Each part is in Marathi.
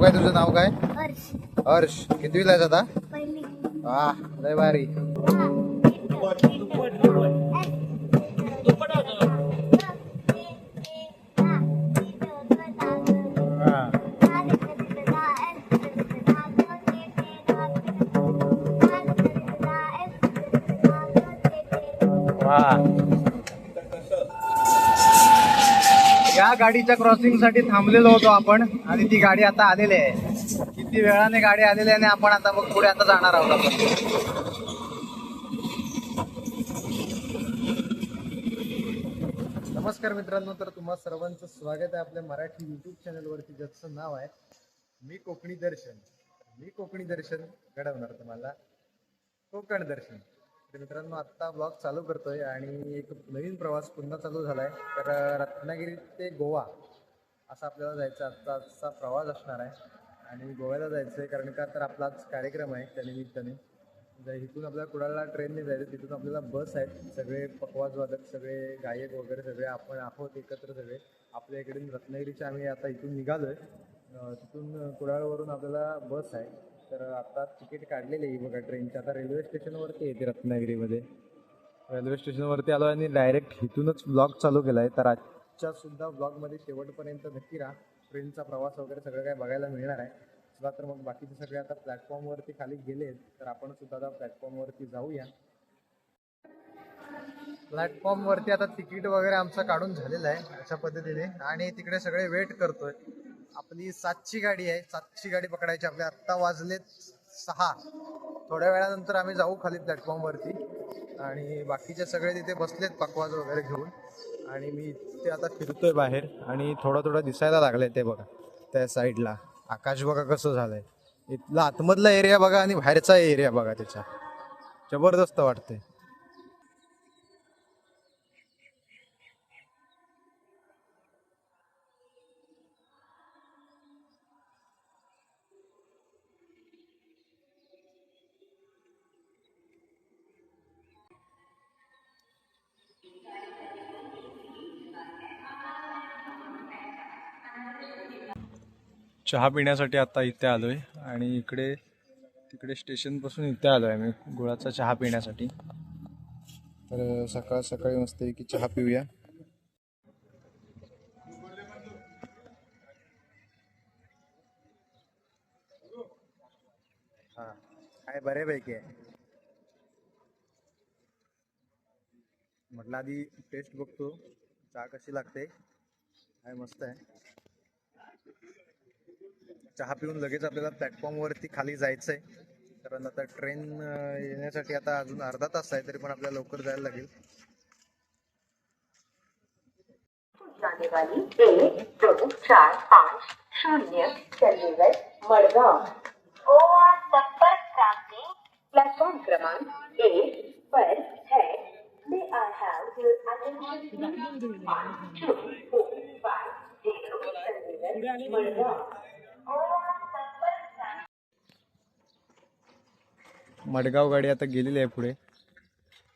काय तुझं नाव काय? हर्ष. हर्ष. कितवीला आहेस आता? पहिली. वा लय भारी. या गाडीच्या क्रॉसिंगसाठी थांबलेलो होतो आपण आणि ती गाडी आता आलेली आहे. किती वेळाने गाडी आलेली आहे आणि आपण आता मग पुढे आता जाणार आहोत आपण. नमस्कार मित्रांनो तर तुम्हा सर्वांचं स्वागत आहे आपल्या मराठी युट्यूब चॅनलवरती ज्याचं नाव आहे मी कोकणी दर्शन. मी कोकणी दर्शन घडवणार तुम्हाला. कोकण दर्शन. मित्रांनो आत्ता ब्लॉग चालू करतोय आणि एक नवीन प्रवास पुन्हा चालू झालाय. तर रत्नागिरी ते गोवा असा आपल्याला जायचा आजचा आजचा प्रवास असणार आहे. आणि गोव्याला जायचं आहे कारण का तर आपला आज कार्यक्रम आहे त्यानिमित्ताने जर इथून आपल्याला कुडाळला ट्रेनने जायचं तिथून आपल्याला बस आहेत. सगळे पकवाजवादक सगळे गायक वगैरे सगळे आपण आहोत एकत्र सगळे. आपल्या इकडून रत्नागिरीच्या आम्ही आता इथून निघालो आहे तिथून कुडाळवरून आपल्याला बस आहे. तर आता तिकीट काढलेली आहे बघा ट्रेनची. आता रेल्वे स्टेशनवरती येते रत्नागिरीमध्ये. रेल्वे स्टेशनवरती आलो आणि डायरेक्ट इथूनच ब्लॉग चालू केला आहे तर आजच्या सुद्धा ब्लॉगमध्ये शेवटपर्यंत नक्की राहा. ट्रेनचा प्रवास वगैरे सगळं काय बघायला मिळणार आहे. चला तर मग बाकीचे सगळे आता प्लॅटफॉर्मवरती खाली गेले तर आपण सुद्धा आता प्लॅटफॉर्मवरती जाऊया. प्लॅटफॉर्मवरती आता तिकीट वगैरे आमचं काढून झालेलं आहे अशा पद्धतीने. आणि तिकडे सगळे वेट करतोय. आपली सातची गाडी आहे. सातची गाडी पकडायची आपल्या आत्ता वाजलेत सहा. थोड्या वेळानंतर आम्ही जाऊ खाली प्लॅटफॉर्मवरती आणि बाकीचे सगळे तिथे बसलेत पकवाज वगैरे घेऊन. आणि मी ते आता फिरतोय बाहेर. आणि थोडं थोडं दिसायला लागलंय ते बघा. त्या साईडला आकाश बघा कसं झालंय. इथला आतमधला एरिया बघा आणि बाहेरचा एरिया बघा त्याच्या जबरदस्त वाटतंय. चहा पिण्यासाठी आता इथे आलो आहे आणि इकडे तिकडे स्टेशनपासून इथे आलो आहे मी गुळाचा चहा पिण्यासाठी. तर सकाळ सकाळी मस्त की चहा पिऊया. हां काय बऱ्यापैकी आहे. म्हटलं आधी टेस्ट बघतो चहा कशी लागते. काय मस्त आहे. चहा पिऊन लगेच आपल्याला प्लॅटफॉर्मवरती खाली जायचं आहे कारण आता ट्रेन येण्यासाठी आता अजून अर्धा तास आहे तरी पण आपल्याला लवकर जायला लागेल. चार शून्य गोवा संपर्क क्रांति प्लेटफॉर्म क्रमांक एक पर है. Have your attention two five zero Madgaon. Madgaon गाडी आता गेलेली आहे पुढे.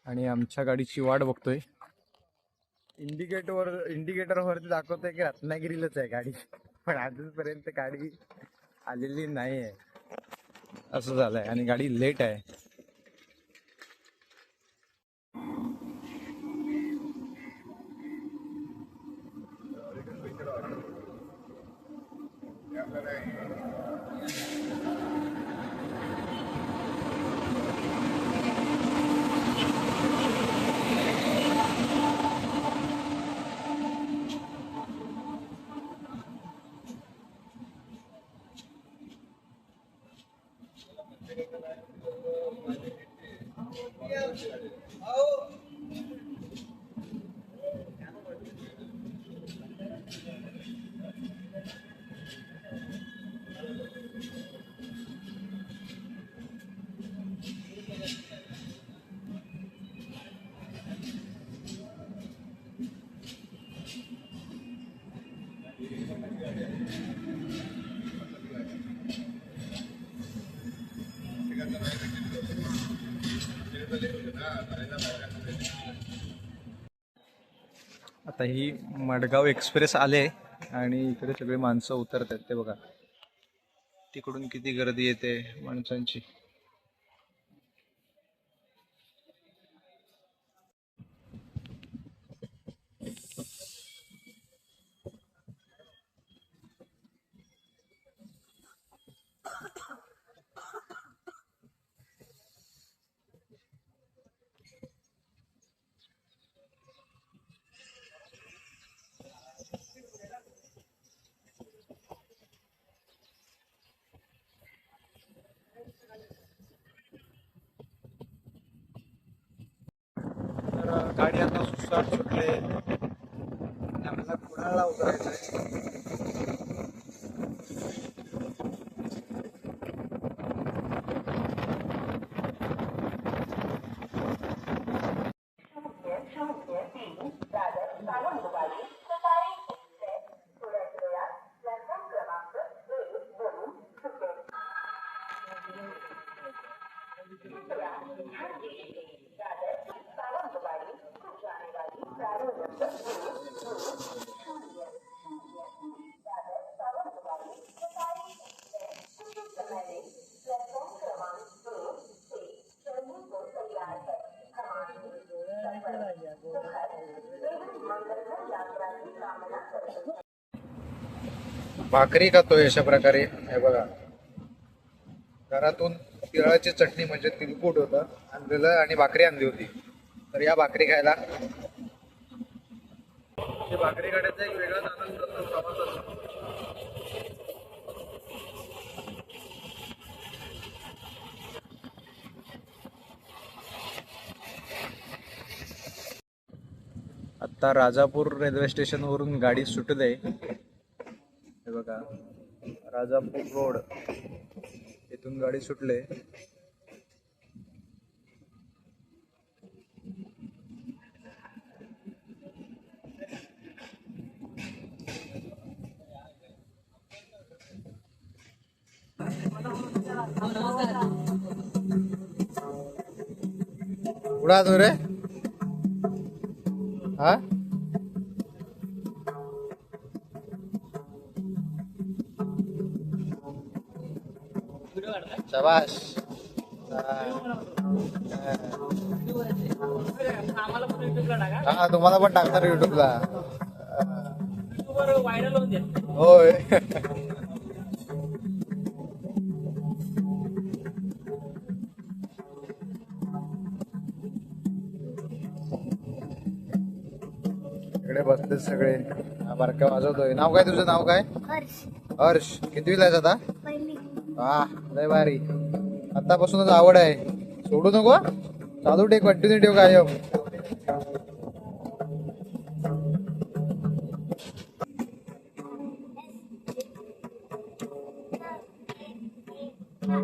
आणि आमच्या गाडीची वाट बघतोय. इंडिकेटरवर इंडिकेटरवरती दाखवतोय की रत्नागिरीलाच आहे गाडी. पण अजूनपर्यंत गाडी आलेली नाही आहे असं झालंय. आणि गाडी लेट आहे. आता ही मडगाव एक्सप्रेस आले आणि इकडे सगळे माणसं उतरत आहेत ते बघा. तिकडून किती गर्दी येते माणसांची तर गाडी आता सुसाट सुटले. आणि कुणाला कुडाळला उतरायचं आहे शून्य शून्य तीन दादर सावंतवाडी सकाळी एक्सप्रेस थोड्याच वेळात प्लॅटफॉर्म क्रमांक एक वरून सुटेल कृपया ध्यान दीजिए दादर सावंतवाड़ी को जाने वाली प्रारूप नंबर दो दो शून्य शून्य तीन दादर सावंतवाड़ी सकाळी एक्सप्रेस कुछ समय में प्लेटफॉर्म क्रमांक दो से चलने को तैयार है हमारी सफर सुखद एवं मंगलमय यात्रा की कामना करते हैं भाकरी खातोय अशा प्रकारे. हे बघा. घरातून तिळाची चटणी म्हणजे तिलकूट होतं. आणलेलं आणि भाकरी आणली होती. तर या भाकरी खायला. भाकरी खाण्याचा एक वेगळाच आनंद असतो आता राजापूर रेल्वे स्टेशनवरून गाडी सुटते राजापूर रोड इथून गाडी सुटले. उडा तो रे. हा? शाबाश हा तुम्हाला पण टाकणार युट्यूबला. होय. इकडे बसले सगळे. हा बारका वाजवतोय. नाव काय तुझं? नाव काय? हर्ष. हर्ष. किती आहेस आता? पहिली. हा लय भारी. आतापासूनच आवड आहे. सोडू नको चालू ठेव कंटिन्यू ठेव कायम. हा.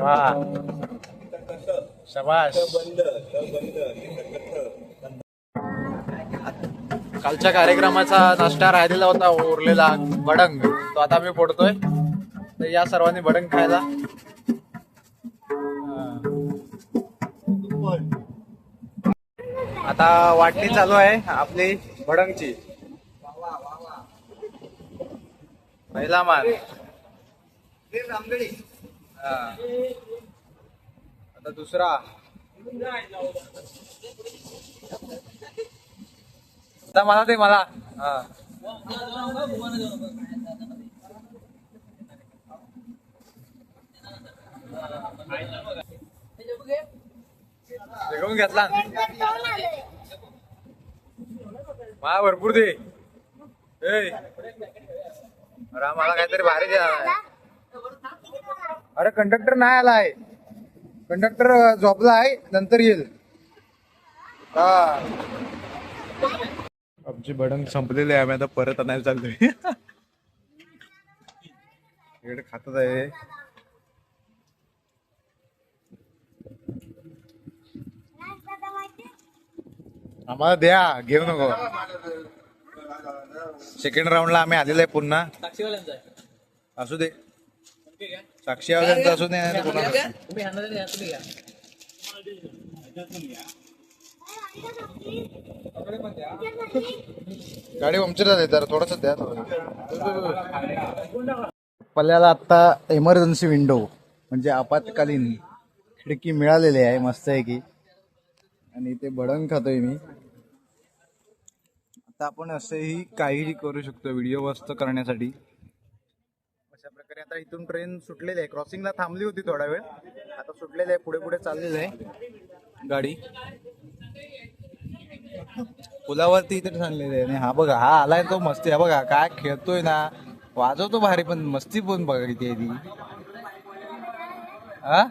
वा शबाश कालच्या कार्यक्रमाचा नाश्ता राहिलेला होता उरलेला भडंग तो आता मी फोडतोय. तर या सर्वांनी भडंग खायला. आता वाटणी चालू आहे आपली भडंगची. पहिला मान. आता दुसरा. आता मला ते मला. हा. घेऊन घेतला. मला भरपूर दे. अरे मला काहीतरी भारी द्या. अरे कंडक्टर नाही आला आहे. कंडक्टर झोपला आहे. नंतर येईल. हा. आमची भडंग संपलेली आहे. आम्ही आता परत आणायला चाललोय. इकडे खातात आहे. आम्हाला द्या घेऊ नको. सेकंड राऊंडला आम्ही आलेलो आहे पुन्हा. साक्षीवाल्यांचा आहे. असू दे. ओके का? साक्षीवाल्यांचं असू दे नाही तर गाडी पंक्चर झाली तर थोडस द्या पल्ल्याला आता इमर्जन्सी विंडो म्हणजे आपत्कालीन खिडकी मिळालेली आहे मस्त आहे की. आणि ते भडंग खातोय मी. आता आपण असंही काहीही करू शकतो व्हिडिओ मस्त करण्यासाठी. अशा प्रकारे आता इथून ट्रेन सुटलेली आहे. क्रॉसिंगला थांबली होती थोडा वेळ. आता सुटलेली आहे पुढे पुढे चाललेली आहे. गाडी. पुलावरती इथे थांबलेले आहे. आणि हा बघा हा आलाय तो मस्ती. हा बघा काय खेळतोय ना. वाजवतो भारी पण मस्ती पण बघा किती आहे ती. हा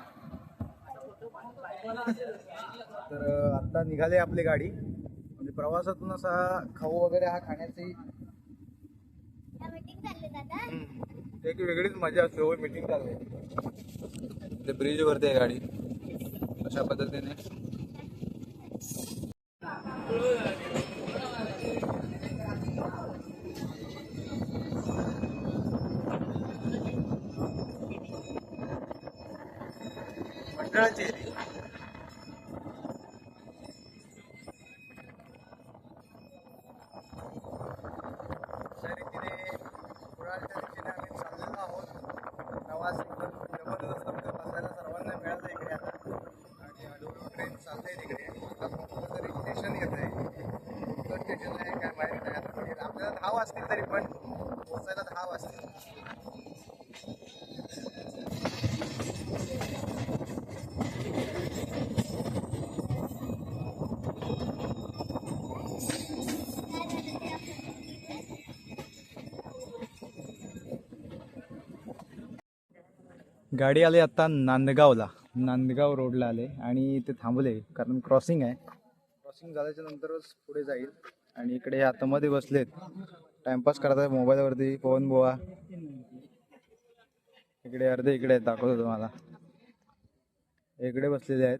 तर आता निघाले आपली गाडी. प्रवासातून असा खाऊ वगैरे हा खाण्याची एक वेगळीच मजा असते हो मिटिंग चालली ते ब्रिज वरती आहे गाडी. अशा पद्धतीने. गाडी आली आता नांदगावला. नांदगाव रोडला आले आणि इथे थांबले कारण क्रॉसिंग आहे. क्रॉसिंग झाल्याच्या नंतरच पुढे जाईल. आणि इकडे हे आतमध्ये बसलेत. टाइमपास करत आहे मोबाईलवरती. पवन बुवा. इकडे अर्धे इकडे आहेत दाखवतो तुम्हाला. इकडे बसलेले आहेत.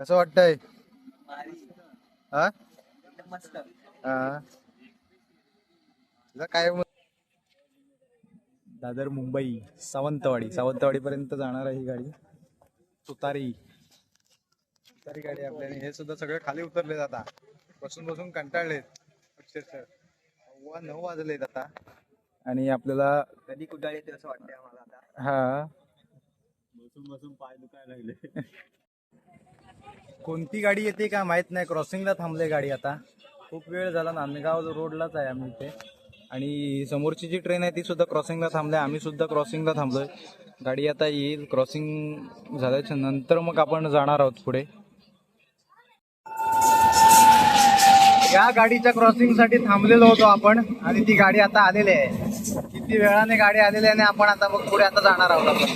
कसं वाटतंय? हा? काय दादर मुंबई सावंतवाडी. सावंतवाडी पर्यंत जाणार आहे ही गाडी. तुतारी. तुतारी गाडी आपल्याने. हे सुद्धा सगळे खाली उतरले आता. बसून बसून कंटाळलेत. अक्षरशः. नऊ वाजलेत आता. आणि आपल्याला कधी कुठे येते असं वाटतंय आम्हाला आता. हा. बसून बसून पाय दुखायला लागले. कोणती गाडी येते का माहीत नाही. क्रॉसिंगला थांबले गाडी आता. खूप वेळ झाला. नांदगाव रोडलाच आहे आम्ही इथे. आणि समोरची जी ट्रेन आहे ती सुद्धा क्रॉसिंगला थांबली. आम्ही सुद्धा क्रॉसिंगला थांबलोय. गाडी आता येईल. क्रॉसिंग झाल्याच्यानंतर मग आपण जाणार आहोत पुढे. या गाडीच्या क्रॉसिंगसाठी थांबलेलो होतो आपण आणि ती गाडी आता आलेली आहे. किती वेळाने गाडी आलेली आहे आणि आपण आता मग पुढे आता जाणार आहोत आपण.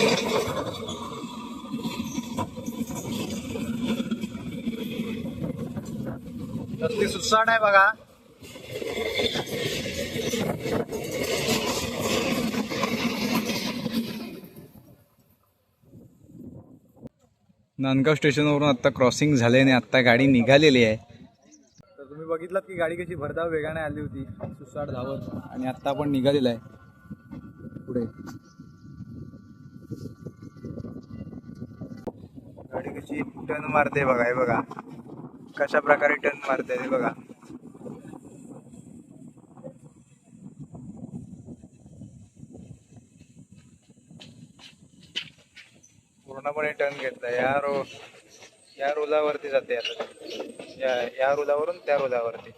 कसली सुसाट आहे बघा. नांदगाव स्टेशनवरून आता क्रॉसिंग झाले आणि आता गाडी निघालेली आहे. तर तुम्ही बघितलात की गाडी कशी भरधाव वेगाने आली होती सुसाट धावत आणि आता आपण निघालेलं आहे. पुढे. गाडी कशी टर्न मारते बघा हे बघा. कशा प्रकारे टर्न मारते बघा. पूर्णपणे टर्न घेतला. या रो या रुलावरती जाते आता. या या रुलावरून त्या रुलावरती.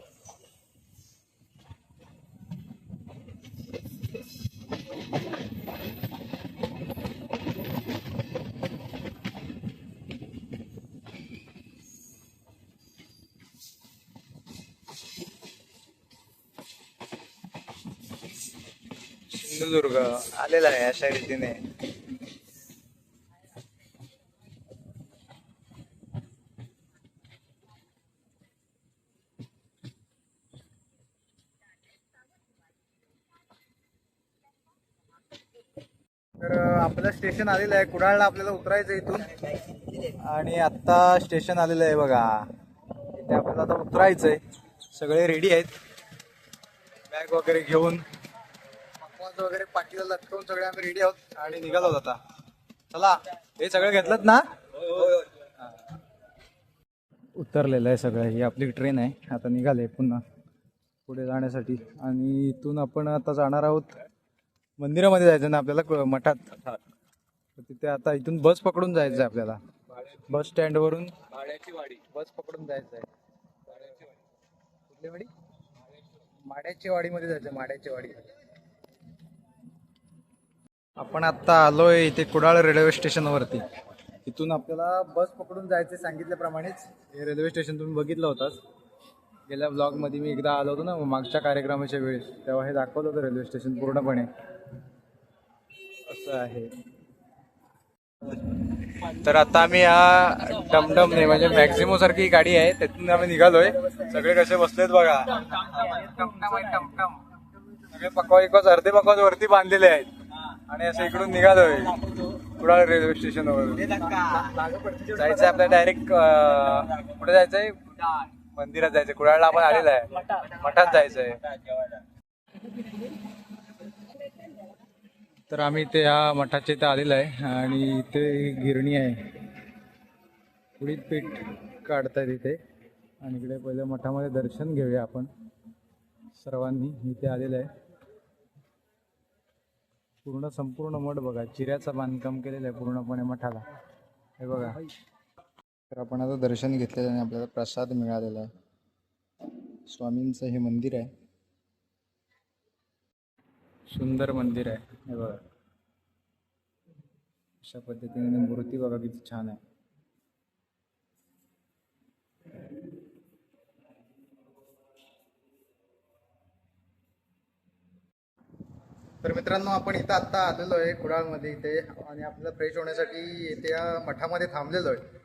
सिंधुदुर्ग आलेला आहे अशा रीतीने तर अं, आपलं स्टेशन आलेलं आहे. कुडाळला आपल्याला उतरायचं इथून. आणि आता स्टेशन आलेलं आहे बघा. इथे आपल्याला आता उतरायचंय सगळे रेडी आहेत. बॅग वगैरे घेऊन वगैरे पाठीला लटकवून सगळे आम्ही रेडी आहोत. आणि निघालो आता. चला हे सगळं घेतलं ना? उतरलेलं आहे सगळं. ही आपली ट्रेन आहे. आता निघाले पुन्हा पुढे जाण्यासाठी. आणि इथून आपण आता जाणार आहोत. मंदिरामध्ये जायचं ना आपल्याला? मठात. तिथे आता इथून बस पकडून जायचं आहे आपल्याला. बस स्टँडवरून भाड्याची वाडी. बस पकडून जायचं आहे कुठली वाडी? माड्याची वाडीमध्ये जायचं माड्याची वाडी. आपण आता आलोय इथे कुडाळ रेल्वे स्टेशनवरती इथून आपल्याला बस पकडून जायचे सांगितल्याप्रमाणेच. हे रेल्वे स्टेशन तुम्ही बघितलं होताच. गेल्या ब्लॉगमध्ये मी एकदा आलो होतो ना मागच्या कार्यक्रमाच्या वेळेस. तेव्हा हे दाखवलं होतं रेल्वे स्टेशन पूर्णपणे. असं आहे. तर आता आम्ही हा टमटमने म्हणजे मॅक्झिमो सारखी गाडी आहे त्यातून आम्ही निघालोय. सगळे कसे बसलेत बघा. सगळे पकवाज इकवाज अर्धे पकवाज वरती बांधलेले आहेत. आणि असं इकडून निघालोय. कुडाळ रेल्वे स्टेशनवर जायचंय आपल्याला डायरेक्ट कुठे जायचंय? मंदिरात जायचंय. कुडाळला आपण आलेलं आहे. मठात जायचंय. तर आम्ही इथे या मठाच्या इथे आलेलो आहे आणि इथे गिरणी आहे. उडीद पीठ काढतायत इथे. आणि इकडे पहिलं मठामध्ये दर्शन घेऊया आपण. सर्वांनी इथे आलेलं आहे. पूर्ण संपूर्ण मठ बघा चिऱ्याचं बांधकाम केलेलं आहे पूर्णपणे मठाला. हे बघा. तर आपण आता दर्शन घेतलेलं आणि आपल्याला प्रसाद मिळालेला आहे. स्वामींचं हे मंदिर आहे. सुंदर मंदिर आहे. हे बघा. अशा पद्धतीने मूर्ती बघा किती छान आहे. तर मित्रांनो आपण इथं आत्ता आलेलो आहे कुडाळमध्ये इथे आणि आपल्याला फ्रेश होण्यासाठी इथे या मठामध्ये थांबलेलो आहे.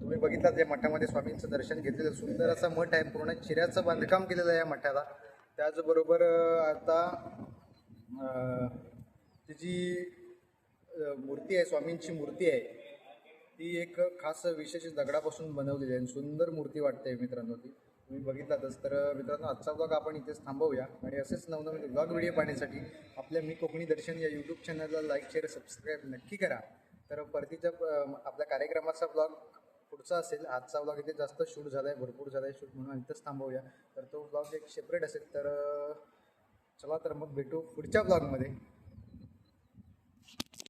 तुम्ही बघितला जे मठामध्ये स्वामींचं दर्शन घेतलेलं सुंदर असा मठ आहे. पूर्ण चिऱ्याचं बांधकाम केलेलं आहे या मठाला. त्याचबरोबर आता अं, ती जी अं, मूर्ती आहे स्वामींची मूर्ती आहे. ती एक खास विशेष दगडापासून बनवलेली आहे. आणि सुंदर मूर्ती वाटते मित्रांनो ती. तुम्ही बघितलातच तर मित्रांनो आजचा ब्लॉग आपण इथेच थांबवूया. आणि असेच नवनवीन ब्लॉग व्हिडिओ पाहण्यासाठी आपल्या मी कोकणी दर्शन या यूट्यूब चॅनलला लाईक शेअर सबस्क्राईब नक्की करा. तर परतीच्या आपल्या कार्यक्रमाचा ब्लॉग पुढचा असेल. आजचा ब्लॉग इथे जास्त शूट झाला आहे भरपूर झाला आहे शूट म्हणून इथंच थांबवूया. तर तो ब्लॉग एक सेपरेट असेल तर चला तर मग भेटू पुढच्या ब्लॉगमध्ये